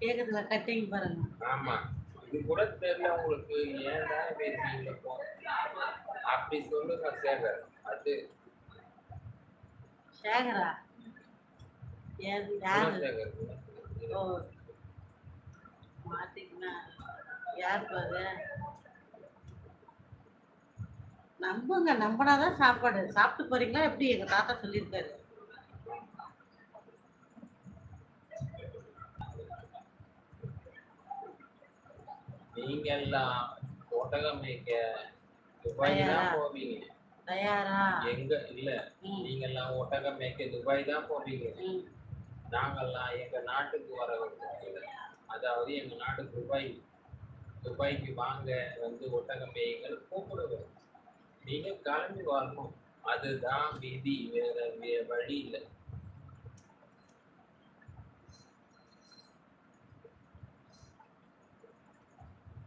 கேக்குதுல cutting பாருங்க. ஆமா. இது கூட தெரியல உங்களுக்கு. ஏன்டா பேசுறீங்க அப்படி சொல்லுங்க சேகர். அது. சேகரா? யாரு? குணசேகர் ஓ. மாட்டிக்கினா யார் பாரு? நம்புங்க நம்பினாதான் சாப்பாடு. சாப்பிட்டு போறீங்களா? எப்படி எங்க தாத்தா சொல்லியிருக்காரு? நீங்க எல்லாம் ஒட்டகம் மேய்க்க துபாய்? தான் போவீங்க. தயாரா? எங்க? இல்ல நீங்க எல்லாம் ஒட்டகம் மேய்க்க துபாய் தான் போவீங்க. நாங்கெல்லாம் எங்க நாட்டுக்கு வர அதாவது எங்க நாடு துபாய். துபாய்க்கு வாங்க வந்து ஒட்டகம் மேய்கள் கூப்பிடுவோம். நீங்க கிளம்பி வரணும். அதுதான் விதி வேற வழி இல்லை.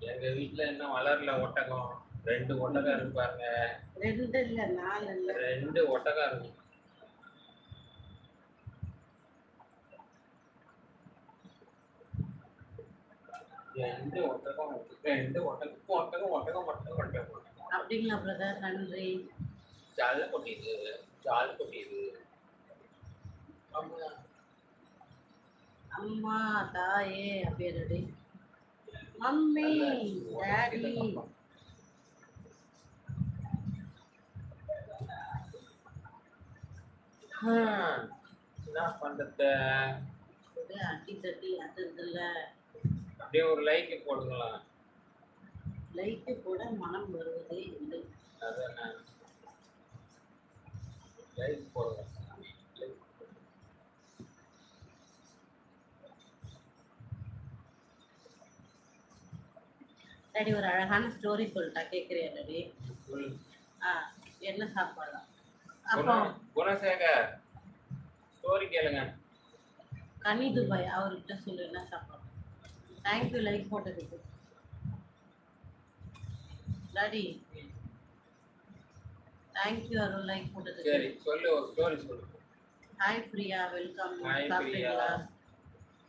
எங்க வீட்டுல என்ன வளரல ஒட்டகம். ரெண்டு ஒட்டகம் இருப்பாங்க ரெண்டு இல்ல நாலு இல்ல. ரெண்டு ஒட்டகம் இருக்கும் ரெண்டு ஒட்டகம் ரெண்டு ஒட்டகம். ஒட்டகம் ஒட்டகம் ஒட்டகம் ஒட்டகம் அப்படிங்களா பிரதர் நன்றி. ஜால கொட்டிது ஜால் கொட்டிது அம்மா தாயே அப்படியே மம்மி டாடி. என்ன பண்றது? அடி தட்டி அது இதுல. அப்படியே ஒரு லைக் போடுங்களா லைட்டு கூட மனம் வருவதே இல்லை. அதான் லைக் போடுங்க. டாடி ஒரு அழகான ஸ்டோரி சொல்லிட்டா கேட்குறியா டாடி. ஆ என்ன சாப்பாடு? அப்போ குண- குணசேகர் ஸ்டோரி கேளுங்க. கனி துபாய் அவர்கிட்ட சொல்லு என்ன சாப்பாடு? தேங்க்யூ லைக் போட்டதுக்கு. Daddy thank you Arul like போட்டதுக்கு. சரி சொல்லு ஒரு ஸ்டோரி சொல்லு. Hi Priya. Welcome Hi, Priya.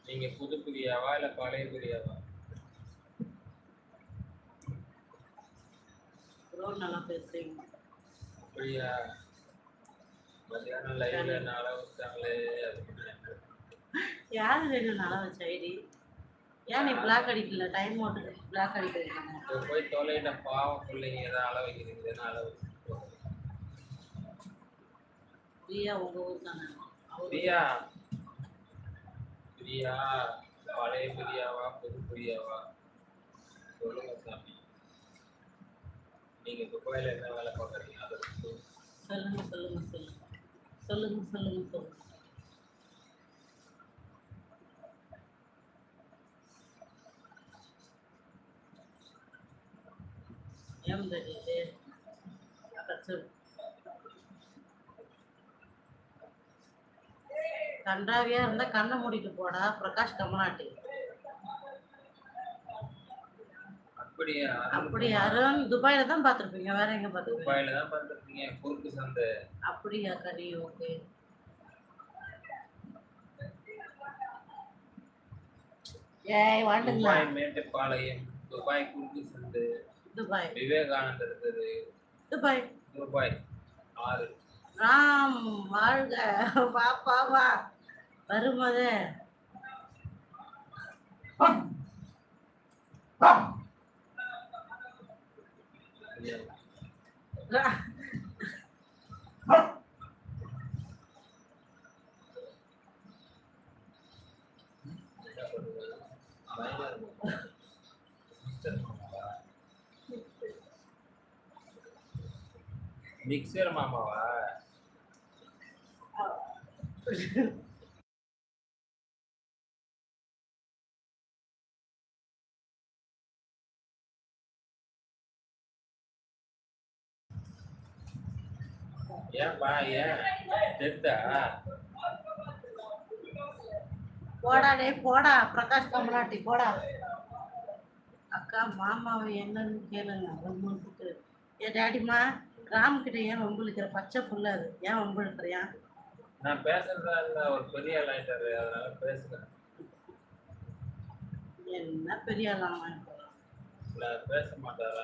நீங்க புது பிரியாவா இல்ல பழைய பிரியாவா? ப்ரோ நல்லா பேசுறீங்க. அப்படியா? மத்தியானம் லைவ்ல அளவு வச்சாங்களே? யார் வேணும் நல்லா வச்ச ஐடி? ஏன் நீ பிளாக் அடிக்கல? டைம் ஓட்டு பிளாக் அடிக்கிறீங்க. போய் தொலைகிட்ட பாவம் பிள்ளைங்க ஏதாவது வைக்கிறீங்கன்னா அளவு வச்சுட்டு போங்க. பிரியா உங்க ஊர் தானே? பிரியா? பிரியா? பழைய பிரியாவா? புது பிரியாவா சொல்லுங்க சாமி நீங்க துபாயில என்ன வேலை பார்க்குறீங்க அதை சொல்லுங்க. சொல்லுங்க சொல்லுங்க சொல்லுங்க. சொல்லுங்க சொல்லுங்க சொல்லுங்க. ஏன் தெரியுது சொல்லு கன்றாவியா இருந்தா கண்ணை மூடிட்டு போடா பிரகாஷ் கமலாட்டி அப்படியா அப்படி அருண் துபாயில தான் பார்த்திருப்பீங்க வேற எங்க பார்த்திருப்பீங்க? துபாயில தான் குறுக்கு சந்தை. அப்படியா ஓகே. ஏய் வாண்டுங்களா துபாய் மேட்டுப்பாளையம் துபாய் குறுக்கு சந்தை. துபாய். விவேகானந்தர் துபாய். துபாய் ஆறு. ராம் வாழ்க. வா பா வா. வருமதே மிக்சர் மாமாவா? ஏன்பா ஏன் தெரிதா போடா டேய் போடா. பிரகாஷ் கமலாட்டி போடா. அக்கா மாமாவை என்னன்னு கேளுங்க. வம்புழுத்துட்டு ஏ டாடிமா ராம் கிட்ட ஏன் வம்புழுக்கிற பச்சை புள்ள அது? ஏன் வம்புழுக்கிறியா நான் பேசுறதா இல்ல ஒரு பெரிய ஆளாயிட்டாரு அதனால பேசுறேன். என்ன பெரிய இல்ல பேச மாட்டாரா?